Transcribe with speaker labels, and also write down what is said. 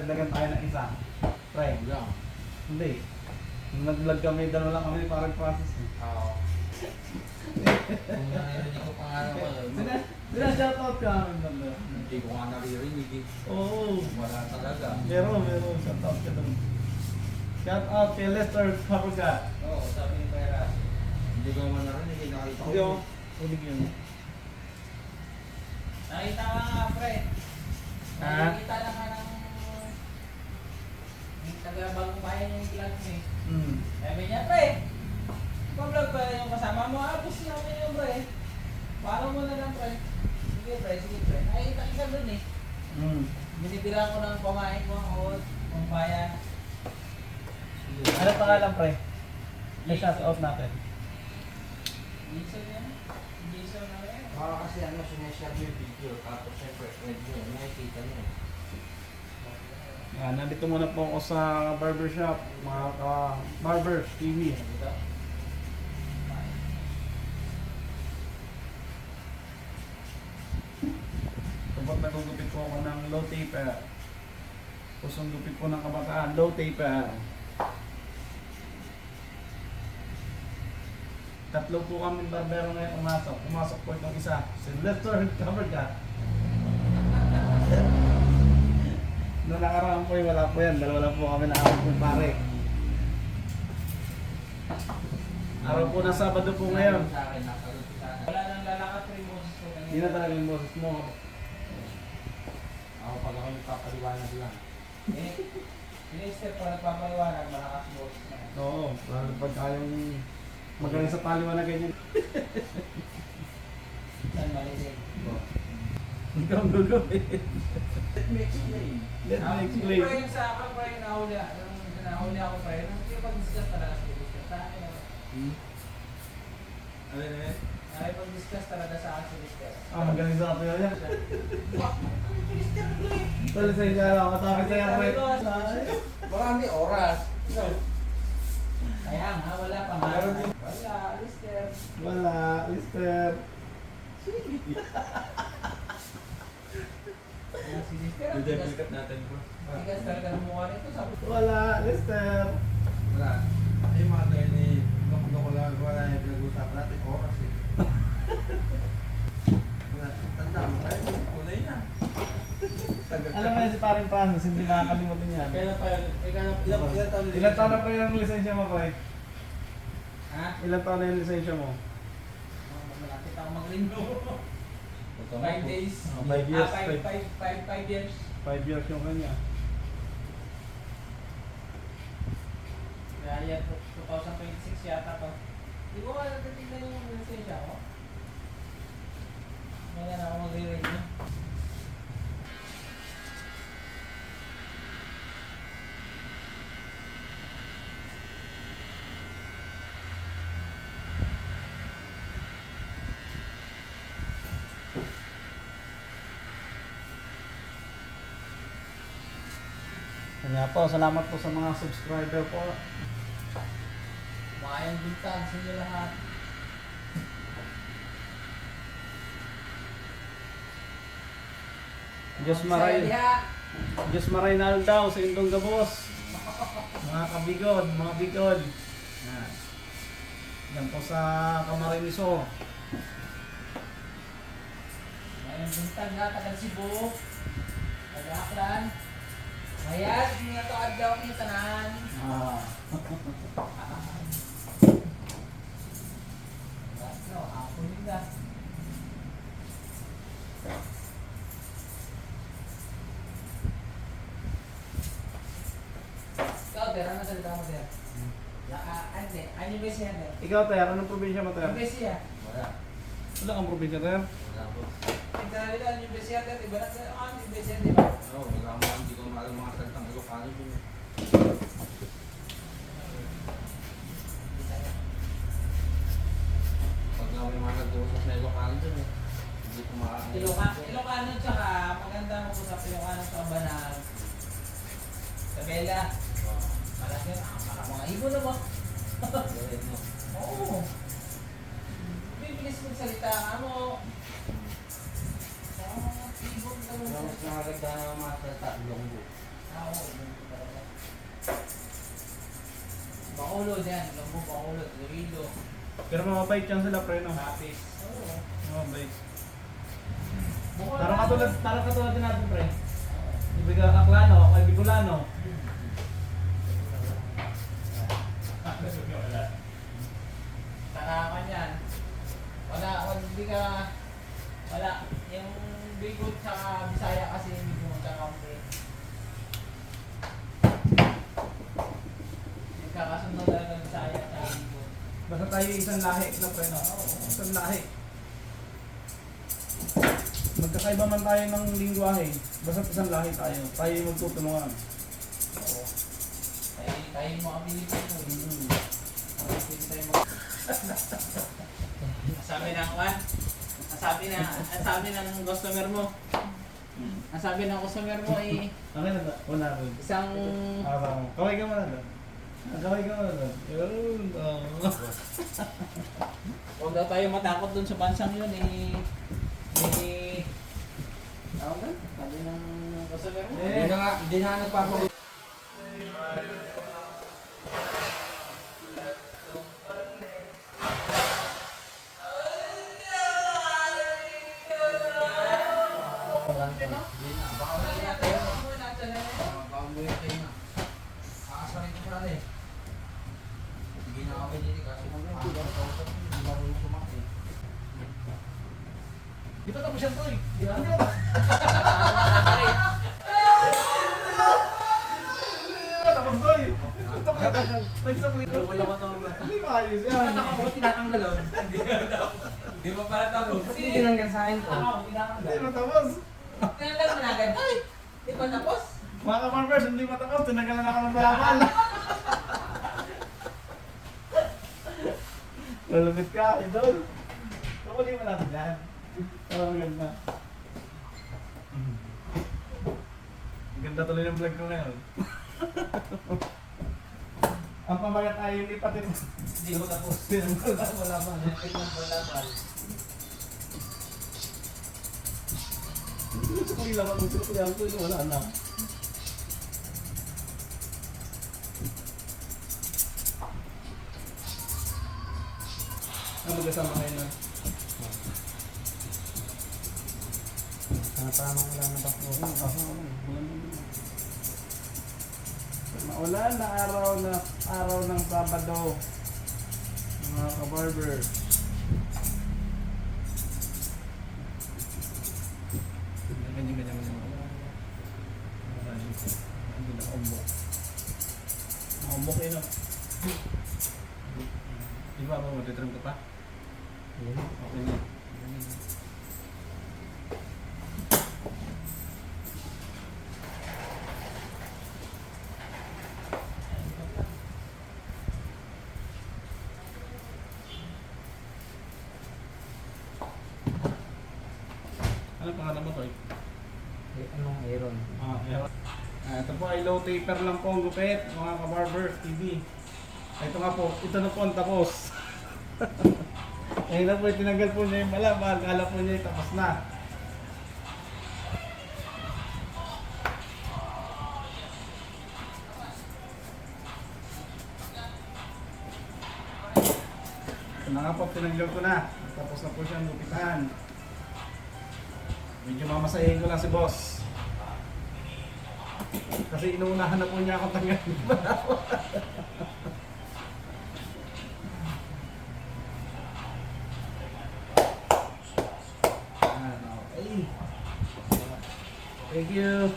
Speaker 1: Lang tayo ng isa. Pre,
Speaker 2: Wala.
Speaker 1: hindi. Nung nag-vlog kami, dalawa lang kami parang process. eh.
Speaker 2: Oo. Narinig ko pa nga naman,
Speaker 1: Sina, sina shoutout ka amin dalawa.
Speaker 2: hindi ko nga naririnig eh.
Speaker 1: Oo.
Speaker 2: Wala talaga.
Speaker 1: Meron, meron. Shoutout ka doon. Shoutout kay Lester Paruga.
Speaker 2: Oo, sabi ni Pera. Hindi ko naman narinig eh. Nakita ko.
Speaker 1: Hindi ako. Ulig yun.
Speaker 3: Nakita ka nga, pre. Nakita lang ka ng... Yung taga-bagong bayan yung vlog mo eh.
Speaker 1: Hmm.
Speaker 3: Sabi niya, pre, pa-vlog pa yung kasama mo. Ah, gusto namin yung pre. Follow mo na lang, pre. Sige, pre, sige, pre. Nakita ka dun eh.
Speaker 1: Hmm.
Speaker 3: Binibira ko ng pamain ko ang hot, ang bayan.
Speaker 1: Ano pangalan pre? May shoutout natin.
Speaker 3: Jason yan. Jason na yan.
Speaker 2: Para kasi ano, sineshare mo yung video. Tapos syempre, medyo nakikita niyo.
Speaker 1: Yan, nandito muna po ako sa barbershop, mga ka Barber TV. Kapag nagugupit po ako ng low taper, pusong gupit po ng kabataan, low taper. Tatlo po kami barbero ngayon pumasok. Pumasok po itong isa, si Lester Caberga. Noong nakaraan po yung wala po yan. Dalawa lang po kami na ako po pare. Araw po ng Sabado po ngayon.
Speaker 3: Wala nang lalakas pre Moses ko.
Speaker 1: Hindi na talaga yung boses mo.
Speaker 2: Ako pag ako nagpapaliwanag lang.
Speaker 3: Eh, Minister pa nagpapaliwanag, malakas boses na.
Speaker 1: Oo, lalo pag kayong magaling sa paliwanag ganyan.
Speaker 3: Saan malinig?
Speaker 1: Ikaw ang gagawin.
Speaker 2: Let me explain.
Speaker 1: Let me explain.
Speaker 3: Pre, yung sa akin, pre, yung nahuli, yung nahuli ako, pre, nung yung pag-discuss talaga sa minister. Sa akin, ano,
Speaker 1: Hmm?
Speaker 2: Ano na yun?
Speaker 3: ay pag-discuss talaga sa akin sa minister.
Speaker 1: Ah, magaling sa.
Speaker 3: Minister, pre!
Speaker 1: Tuloy sa inyo lang, matapit sa yan.
Speaker 2: Marami oras.
Speaker 3: Kaya nga, wala pa nga. Wala, minister.
Speaker 1: Wala, Lister.
Speaker 3: Wala ang tigas-
Speaker 2: natin bro.
Speaker 3: Tigas talaga ng mukha nito. Sabi ko,
Speaker 1: Wala, Lister.
Speaker 2: Wala. Ay, mga tayo ni Dok ko lang, wala yung pinag-usapan natin. Oras eh. Wala. Tanda mo tayo. Kulay na.
Speaker 1: Alam mo yan si Paring Francis, hindi nakakalimutan yan.
Speaker 2: Kailan pa yun? Ilan, taon
Speaker 1: Ilan taon na pa yung lisensya mo, pre?
Speaker 3: ha?
Speaker 1: Ilan taon na yung lisensya mo?
Speaker 3: Oh, Malapit ako mag-renew. Five days.
Speaker 1: Oh, five years,
Speaker 3: Ah, five,
Speaker 1: five-
Speaker 3: five, five, five years.
Speaker 1: Five years yung kanya.
Speaker 3: Kaya yan, 2026 yata to. Di ko nga natitignan yung lisensya ko. Ngayon ako mag-renew.
Speaker 1: Kanya po, salamat po sa mga subscriber po.
Speaker 3: Mayang bintag sa inyo lahat.
Speaker 1: Diyos maray. Diyos maray na daw sa indong gabos. Mga kabigod, mga bigod. Yan. Yan po sa Camariniso.
Speaker 3: Mayang bintag na, tagal Cebu. Taga-Aklan. Mayad, hindi nga to adlaw ni tanan.
Speaker 1: Ah.
Speaker 3: No, ako nila. Ikaw, Ter, ano salita mo, Ter? La, ande, ano yung besi yan, Ter?
Speaker 1: Ikaw, Ter, anong probinsya mo, Ter?
Speaker 3: Yung besi yan.
Speaker 2: Wala.
Speaker 1: Wala kang probinsya, Ter?
Speaker 2: Wala po.
Speaker 3: Yung talaga, ano yung besi yan, Ter? Iba na sa, ano yung besi yan, di ba?
Speaker 2: Oo, wala mo. Hindi ko maalam mga
Speaker 3: ibon na ba?
Speaker 2: Mo.
Speaker 3: Oo. Bibilis ka mo. Sa mga ibon daw
Speaker 2: Tapos nakaganda ng mga tatlong buo.
Speaker 3: Ah, oo, ganun talaga. Bakulod yan, lambo bakulod, Dorilo,
Speaker 1: Pero mababait yan sila, pre, no?
Speaker 3: Rapis. Oo. Bukod
Speaker 1: Parang
Speaker 3: na-
Speaker 1: katulad, parang katulad din natin, pre. Ibiga Aklano, ako ay Bicolano.
Speaker 3: Tanakan yan. Wala, hindi ka, wala. Yung Bigot sa Bisaya kasi hindi mo magkakampi. Nagkakasundo talaga ng Bisaya at Bigot.
Speaker 1: Basta tayo isang lahi na, pre, no? Isang lahi. Magkakaiba man tayo ng lingwahe, basta isang lahi tayo. Tayo yung magtutulungan.
Speaker 3: Oo. Tayo, tayo mo ang Pilipino.
Speaker 1: Mm.
Speaker 3: Pwede tayo mag... Sabi ng ang sabi na, sabi ng customer mo, ang sabi ng customer mo ay
Speaker 1: Okay na ba? Wala rin.
Speaker 3: isang
Speaker 1: Araw. Kaway ka muna doon. Ah, Kaway ka muna doon. Yun. oh.
Speaker 3: Huwag daw tayo matakot dun sa bansang yun eh. Eh, ano ba? Sabi ng customer mo.
Speaker 1: Eh.
Speaker 2: Hindi na nga, hindi na nga
Speaker 1: Di ba tapos yan, Toy? Di ba? Tapos, Toy. Ko.
Speaker 2: Wala ko nang
Speaker 1: Hindi maayos yan.
Speaker 2: tinatanggal
Speaker 3: Di ba pala tapos?
Speaker 2: Hindi tinanggal sa akin to.
Speaker 3: Ako,
Speaker 1: Hindi
Speaker 3: tinatanggal.
Speaker 1: matapos.
Speaker 3: Tinatanggal mo na agad. Ay! Di ba tapos?
Speaker 1: Mga ka-farmers, hindi matapos. Tinagalan ako ng balaman. Malupit ka, idol. Tukuli mo natin yan. Oh, ganda. Ang Ganda tuloy ng vlog ko ngayon. Ang pamagat ay yung ipatin.
Speaker 3: Hindi ko tapos.
Speaker 1: Wala pa.
Speaker 3: Tignan ko lang pal.
Speaker 1: Gusto ko ilawan mo sila kaya ako wala na. Ano magkasama kayo na?
Speaker 2: Tama-tama wala na ba po?
Speaker 1: Maulan na araw na araw ng Sabado. Mga ka-barber. Ganyan, ganyan, ganyan. Hindi na umbok. Umbok yun o. Di ba ba matitrim ka pa? Okay na. Ano pangalan mo to eh?
Speaker 2: Anong Aaron?
Speaker 1: Ah, meron. Ah, ito po ay low taper lang po ang gupit, mga ka-barber TV. Ito nga po, ito na po ang tapos. Ayun na po, tinanggal po niya yung malaban. Kala po niya tapos na. Ito na nga po, tinanggal ko na. Tapos na po siyang gupitan. Medyo mamasahin ko lang si boss. Kasi inuunahan na po niya akong tanggalin. Ah, okay. Thank you.